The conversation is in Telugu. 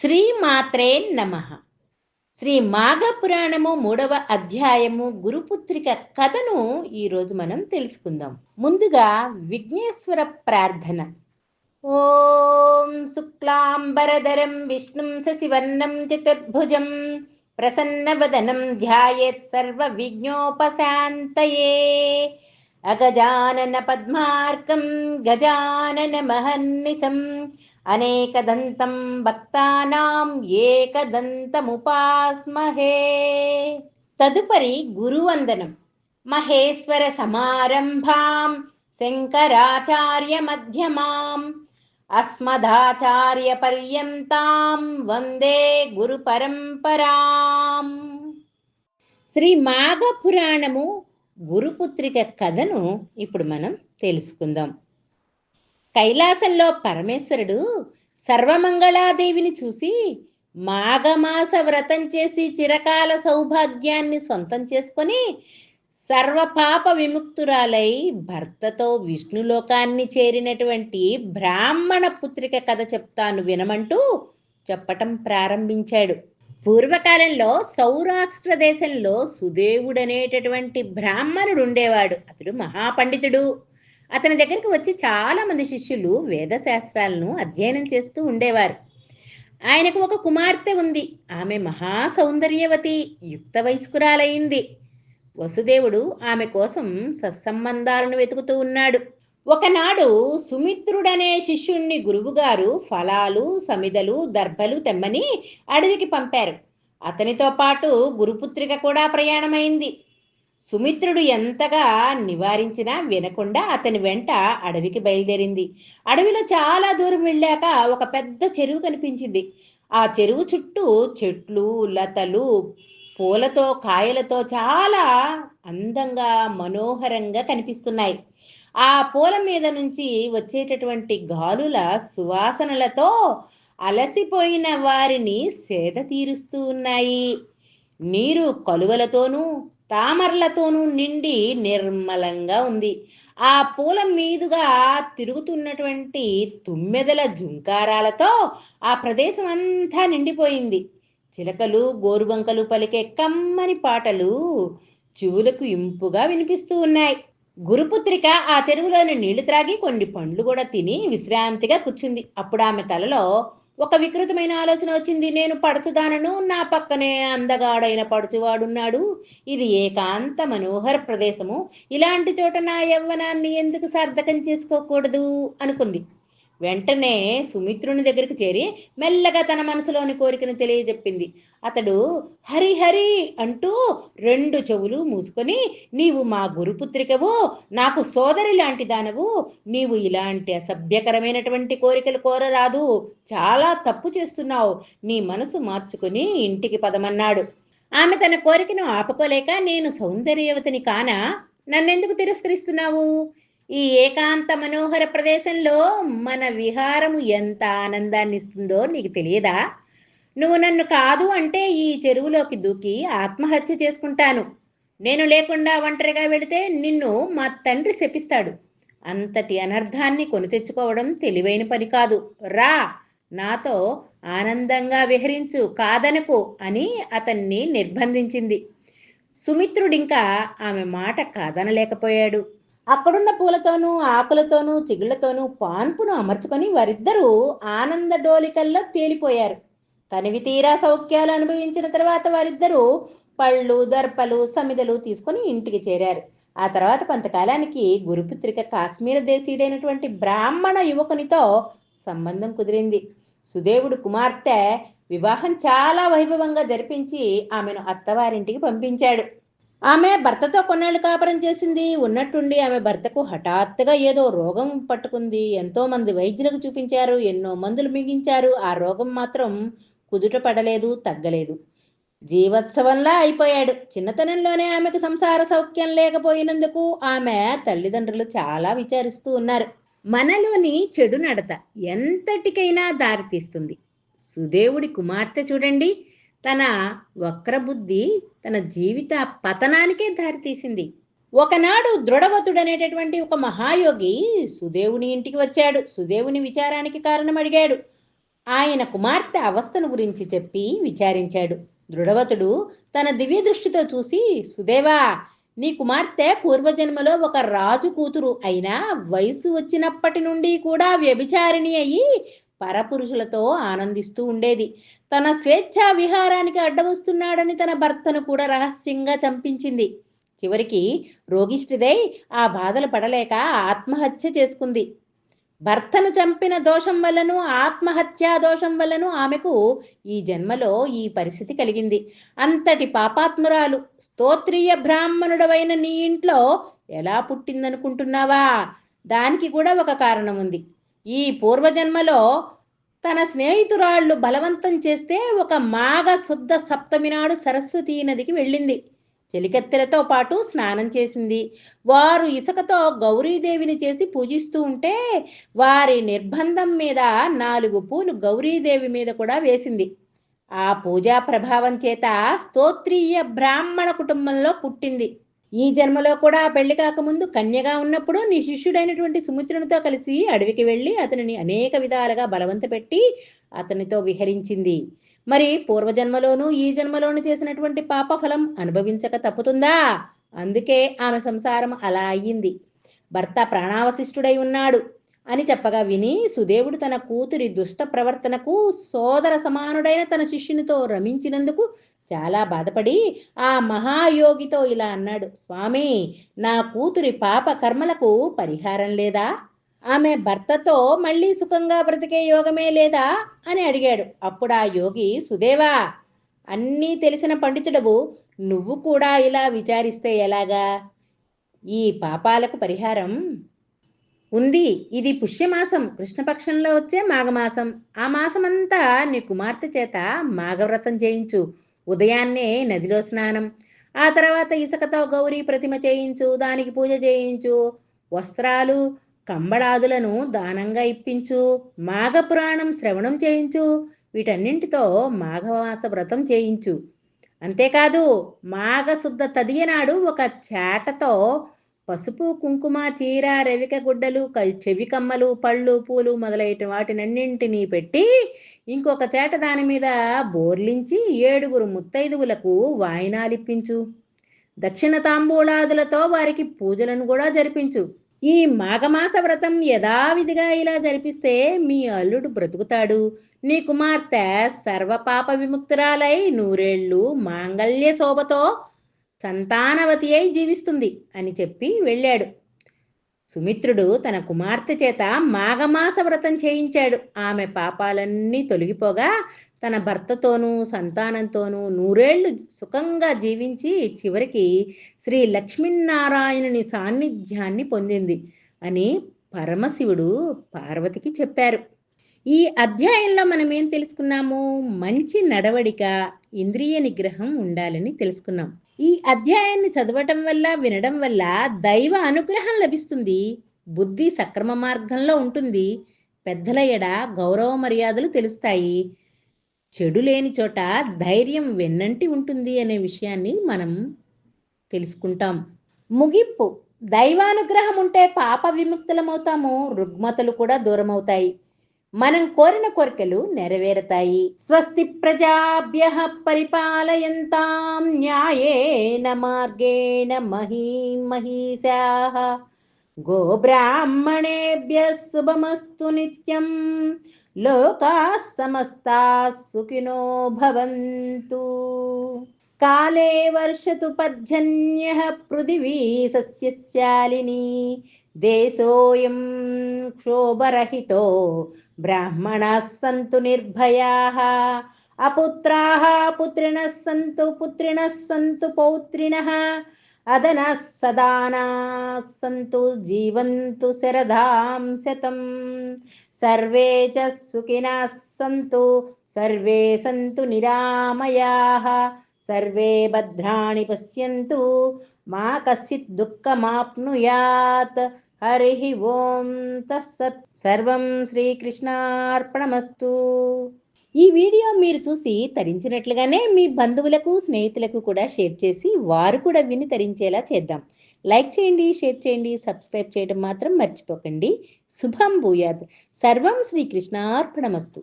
శ్రీమాత్రే నమ. శ్రీ మాఘపురాణము మూడవ అధ్యాయము గురుపుత్రిక కథను ఈరోజు మనం తెలుసుకుందాం. ముందుగా విఘ్నేశ్వర ప్రార్థన. ఓం శుక్లాంబరధరం విష్ణుం శశివర్ణం చతుర్భుజం ప్రసన్నవదనం ధ్యాయేత్ సర్వ విఘ్నోపశాంతయే అగజానన పద్మార్కం గజానన మహన్నిశం అనేకదంతం భక్తానాం ఏకదంతముపాస్మహే. తదుపరి గురువందనం. మహేశ్వర సమారంభాం శంకరాచార్య మధ్యమాం అస్మదాచార్య పర్యంతాం వందే గురు పరంపరాం శ్రీ మాఘ పురాణము గురుపుత్రిక కథను ఇప్పుడు మనం తెలుసుకుందాం. కైలాసంలో పరమేశ్వరుడు సర్వమంగళాదేవిని చూసి మాఘమాస వ్రతం చేసి చిరకాల సౌభాగ్యాన్ని సొంతం చేసుకొని సర్వపాప విముక్తురాలై భర్తతో విష్ణులోకాన్ని చేరినటువంటి బ్రాహ్మణ పుత్రిక కథ చెప్తాను వినమంటూ చెప్పటం ప్రారంభించాడు. పూర్వకాలంలో సౌరాష్ట్ర దేశంలో సుదేవుడనేటటువంటి బ్రాహ్మణుడు ఉండేవాడు. అతడు మహాపండితుడు. అతని దగ్గరికి వచ్చి చాలామంది శిష్యులు వేదశాస్త్రాలను అధ్యయనం చేస్తూ ఉండేవారు. ఆయనకు ఒక కుమార్తె ఉంది. ఆమె మహా సౌందర్యవతి యుక్త వయస్కురాలైంది. వసుదేవుడు ఆమె కోసం సత్సంబంధాలను వెతుకుతూ ఉన్నాడు. ఒకనాడు సుమిత్రుడనే శిష్యుణ్ణి గురువుగారు ఫలాలు సమిదలు దర్భలు తెమ్మని అడవికి పంపారు. అతనితో పాటు గురుపుత్రిక కూడా ప్రయాణమైంది. సుమిత్రుడు ఎంతగా నివారించినా వినకుండా అతని వెంట అడవికి బయలుదేరింది. అడవిలో చాలా దూరం వెళ్ళాక ఒక పెద్ద చెరువు కనిపించింది. ఆ చెరువు చుట్టూ చెట్లు లతలు పూలతో కాయలతో చాలా అందంగా మనోహరంగా కనిపిస్తున్నాయి. ఆ పూల మీద నుంచి వచ్చేటటువంటి గాలుల సువాసనలతో అలసిపోయిన వారిని సేద తీరుస్తూ ఉన్నాయి. నీరు కలువలతోనూ తామరలతోనూ నిండి నిర్మలంగా ఉంది. ఆ పూల మీదుగా తిరుగుతున్నటువంటి తుమ్మెదల జుంకారాలతో ఆ ప్రదేశం అంతా నిండిపోయింది. చిలకలు గోరుబంకలు పలికే కమ్మని పాటలు చెవులకు ఇంపుగా వినిపిస్తూ ఉన్నాయి. గురుపుత్రిక ఆ చెరువులోని నీళ్ళు త్రాగి కొన్ని పండ్లు కూడా తిని విశ్రాంతిగా కూర్చుంది. అప్పుడు ఆమె తలలో ఒక వికృతమైన ఆలోచన వచ్చింది. నేను పడుచుదానను నా పక్కనే అందగాడైన పడుచువాడున్నాడు. ఇది ఏకాంత మనోహర ప్రదేశము. ఇలాంటి చోట నా యవ్వనాన్ని ఎందుకు సార్థకం చేసుకోకూడదు? అనుకుంది. వెంటనే సుమిత్రుని దగ్గరికి చేరి మెల్లగా తన మనసులోని కోరికను తెలియజెప్పింది. అతడు హరి హరి అంటూ రెండు చెవులు మూసుకొని నీవు మా గురుపుత్రికవు నాకు సోదరి లాంటి దానవు నీవు ఇలాంటి అసభ్యకరమైనటువంటి కోరికలు కోరరాదు. చాలా తప్పు చేస్తున్నావు. నీ మనసు మార్చుకుని ఇంటికి పదమన్నాడు. ఆమె తన కోరికను ఆపుకోలేక నేను సౌందర్యవతిని కానా? నన్నెందుకు తిరస్కరిస్తున్నావు? ఈ ఏకాంత మనోహర ప్రదేశంలో మన విహారము ఎంత ఆనందాన్ని ఇస్తుందో నీకు తెలియదా? నువ్వు నన్ను కాదు అంటే ఈ చెరువులోకి దూకి ఆత్మహత్య చేసుకుంటాను. నేను లేకుండా ఒంటరిగా వెళితే నిన్ను మా తండ్రి శపిస్తాడు. అంతటి అనర్థాన్ని కొని తెచ్చుకోవడం తెలివైన పని కాదు. రా నాతో ఆనందంగా విహరించు కాదనకు అని అతన్ని నిర్బంధించింది. సుమిత్రుడింకా ఆమె మాట కాదనలేకపోయాడు. అక్కడున్న పూలతోనూ ఆకులతోనూ చిగుళ్ళతోనూ పాన్పును అమర్చుకొని వారిద్దరూ ఆనంద డోలికల్లో తేలిపోయారు. తనివి తీరా సౌఖ్యాలు అనుభవించిన తర్వాత వారిద్దరూ పళ్ళు దర్పలు సమిదలు తీసుకొని ఇంటికి చేరారు. ఆ తర్వాత కొంతకాలానికి గురుపుత్రిక కాశ్మీర దేశీయుడైనటువంటి బ్రాహ్మణ యువకునితో సంబంధం కుదిరింది. సుదేవుడు కుమార్తె వివాహం చాలా వైభవంగా జరిపించి ఆమెను అత్తవారింటికి పంపించాడు. ఆమె భర్తతో కొన్నాళ్ళు కాపురం చేసింది. ఉన్నట్టుండి ఆమె భర్తకు హఠాత్తుగా ఏదో రోగం పట్టుకుంది. ఎంతో మంది వైద్యులకు చూపించారు. ఎన్నో మందులు మిగించారు ఆ రోగం మాత్రం కుదుట పడలేదు తగ్గలేదు. జీవోత్సవంలా అయిపోయాడు. చిన్నతనంలోనే ఆమెకు సంసార సౌఖ్యం లేకపోయినందుకు ఆమె తల్లిదండ్రులు చాలా విచారిస్తూ ఉన్నారు. మనలోని చెడు నడత ఎంతటికైనా దారితీస్తుంది. సుదేవుడి కుమార్తె చూడండి. తన వక్రబుద్ధి తన జీవిత పతనానికే దారితీసింది. ఒకనాడు దృఢవతుడనేటటువంటి ఒక మహాయోగి సుదేవుని ఇంటికి వచ్చాడు. సుదేవుని విచారానికి కారణం అడిగాడు. ఆయన కుమార్తె అవస్థను గురించి చెప్పి విచారించాడు. దృఢవతుడు తన దివ్య దృష్టితో చూసి సుదేవా నీ కుమార్తె పూర్వజన్మలో ఒక రాజు కూతురు. అయినా వయసు వచ్చినప్పటి నుండి కూడా వ్యభిచారిణి అయి పరపురుషులతో ఆనందిస్తూ ఉండేది. తన స్వేచ్ఛా విహారానికి అడ్డవస్తున్నాడని తన భర్తను కూడా రహస్యంగా చంపించింది. చివరికి రోగిష్టిదై ఆ బాధలు పడలేక ఆత్మహత్య చేసుకుంది. భర్తను చంపిన దోషం వల్లను ఆత్మహత్యా దోషం వల్లను ఆమెకు ఈ జన్మలో ఈ పరిస్థితి కలిగింది. అంతటి పాపాత్మురాలు స్తోత్రీయ బ్రాహ్మణుడవైన నీ ఇంట్లో ఎలా పుట్టిందనుకుంటున్నావా? దానికి కూడా ఒక కారణం ఉంది ఈ పూర్వజన్మలో తన స్నేహితురాళ్ళు బలవంతం చేస్తే ఒక మాఘ శుద్ధ సప్తమి నాడు సరస్వతీ నదికి వెళ్ళింది. చెలికత్తెలతో పాటు స్నానం చేసింది. వారు ఇసుకతో గౌరీదేవిని చేసి పూజిస్తూ ఉంటే వారి నిర్బంధం మీద నాలుగు పూలు గౌరీదేవి మీద కూడా వేసింది. ఆ పూజా ప్రభావం చేత స్తోత్రీయ బ్రాహ్మణ కుటుంబంలో పుట్టింది. ఈ జన్మలో కూడా పెళ్ళి కాకముందు కన్యగా ఉన్నప్పుడు నీ శిష్యుడైనటువంటి సుమిత్రునితో కలిసి అడవికి వెళ్ళి అతనిని అనేక విధాలుగా బలవంత పెట్టి అతనితో విహరించింది. మరి పూర్వజన్మలోనూ ఈ జన్మలోనూ చేసినటువంటి పాపఫలం అనుభవించక తప్పుతుందా? అందుకే ఆమె సంసారం అలా అయ్యింది. భర్త ప్రాణావశిష్ఠుడై ఉన్నాడు అని చెప్పగా విని సుదేవుడు తన కూతురి దుష్ట ప్రవర్తనకు సోదర సమానుడైన తన శిష్యునితో రమించినందుకు చాలా బాధపడి ఆ మహాయోగితో ఇలా అన్నాడు స్వామి నా కూతురి పాప కర్మలకు పరిహారం లేదా? ఆమె భర్తతో మళ్ళీ సుఖంగా బ్రతికే యోగమే లేదా? అని అడిగాడు. అప్పుడు ఆ యోగి సుదేవా అన్నీ తెలిసిన పండితుడవు. నువ్వు కూడా ఇలా విచారిస్తే ఎలాగా? ఈ పాపాలకు పరిహారం ఉంది. ఇది పుష్యమాసం. కృష్ణపక్షంలో వచ్చే మాఘమాసం. ఆ మాసమంతా నీ కుమార్తె చేత మాఘవ్రతం చేయించు. ఉదయాన్నే నదిలో స్నానం ఆ తర్వాత ఇసుకతో గౌరీ ప్రతిమ చేయించు దానికి పూజ చేయించు వస్త్రాలు కంబళాదులను దానంగా ఇప్పించు మాఘపురాణం శ్రవణం చేయించు వీటన్నింటితో మాఘమాస వ్రతం చేయించు. అంతేకాదు మాఘశుద్ధ తదియనాడు ఒక చేటతో పసుపు కుంకుమ చీర రవిక గుడ్డలు చెవి కమ్మలు పళ్ళు పూలు మొదలైన వాటినన్నింటినీ పెట్టి ఇంకొక చేట దాని మీద బోర్లించి ఏడుగురు ముత్తైదువులకు వాయినాలిప్పించు. దక్షిణ తాంబూలాదులతో వారికి పూజలను కూడా జరిపించు. ఈ మాఘమాస వ్రతం యథావిధిగా ఇలా జరిపిస్తే మీ అల్లుడు బ్రతుకుతాడు. నీ కుమార్తె సర్వపాప విముక్తురాలై నూరేళ్ళు మాంగళ్య శోభతో సంతానవతి అయి జీవిస్తుంది అని చెప్పి వెళ్ళాడు. సుమిత్రుడు తన కుమార్తె చేత మాఘమాస వ్రతం చేయించాడు. ఆమె పాపాలన్నీ తొలగిపోగా తన భర్తతోనూ సంతానంతోనూ నూరేళ్ళు సుఖంగా జీవించి చివరికి శ్రీ లక్ష్మీనారాయణుని సాన్నిధ్యాన్ని పొందింది అని పరమశివుడు పార్వతికి చెప్పారు. ఈ అధ్యాయంలో మనం ఏం తెలుసుకున్నాము? మంచి నడవడిక ఇంద్రియ నిగ్రహం ఉండాలని తెలుసుకున్నాం. ఈ అధ్యాయాన్ని చదవటం వల్ల వినడం వల్ల దైవ అనుగ్రహం లభిస్తుంది. బుద్ధి సక్రమ మార్గంలో ఉంటుంది. పెద్దల ఎడ గౌరవ మర్యాదలు తెలుస్తాయి. చెడు లేని చోట ధైర్యం వెన్నంటి ఉంటుంది అనే విషయాన్ని మనం తెలుసుకుంటాం. ముగింపు. దైవానుగ్రహం ఉంటే పాప విముక్తులమవుతాము. రుగ్మతలు కూడా దూరమవుతాయి. మనం కోరిన కోరికలు నెరవేరుతాయి. స్వస్తి ప్రజాభ్య పరిపాలయంతాం. న్యాయేన మార్గేణ మహీం మహిషా గోబ్రాహ్మణేభ్య శుభమస్తు నిత్యం. లోకా సమస్తా సుఖినో భవంతు. కాలే వర్షతు పర్జన్య పృథివీ సస్యశాలిని. దేశోయం క్షోభరహితో ब्राह्मणाः सन्तु निर्भयाः, अपुत्राः पुत्रिणः सन्तु पुत्रिणः सन्तु पौत्रिणः अदनः सदानाः सन्तु जीवन्तु शरदां शतम्। सर्वे च सुखिनः सन्तु, सर्वे सन्तु निरामयाः, सर्वे भद्राणि पश्यन्तु, मा कश्चित् दुःखमाप्नुयात्। హరి ఓం తస్సత్. సర్వం శ్రీకృష్ణార్పణమస్తు. ఈ వీడియో మీరు చూసి తరించినట్లుగానే మీ బంధువులకు స్నేహితులకు కూడా షేర్ చేసి వారు కూడా విని తరించేలా చేద్దాం. లైక్ చేయండి షేర్ చేయండి సబ్స్క్రైబ్ చేయడం మాత్రం మర్చిపోకండి. శుభం భూయాత్. సర్వం శ్రీకృష్ణార్పణమస్తు.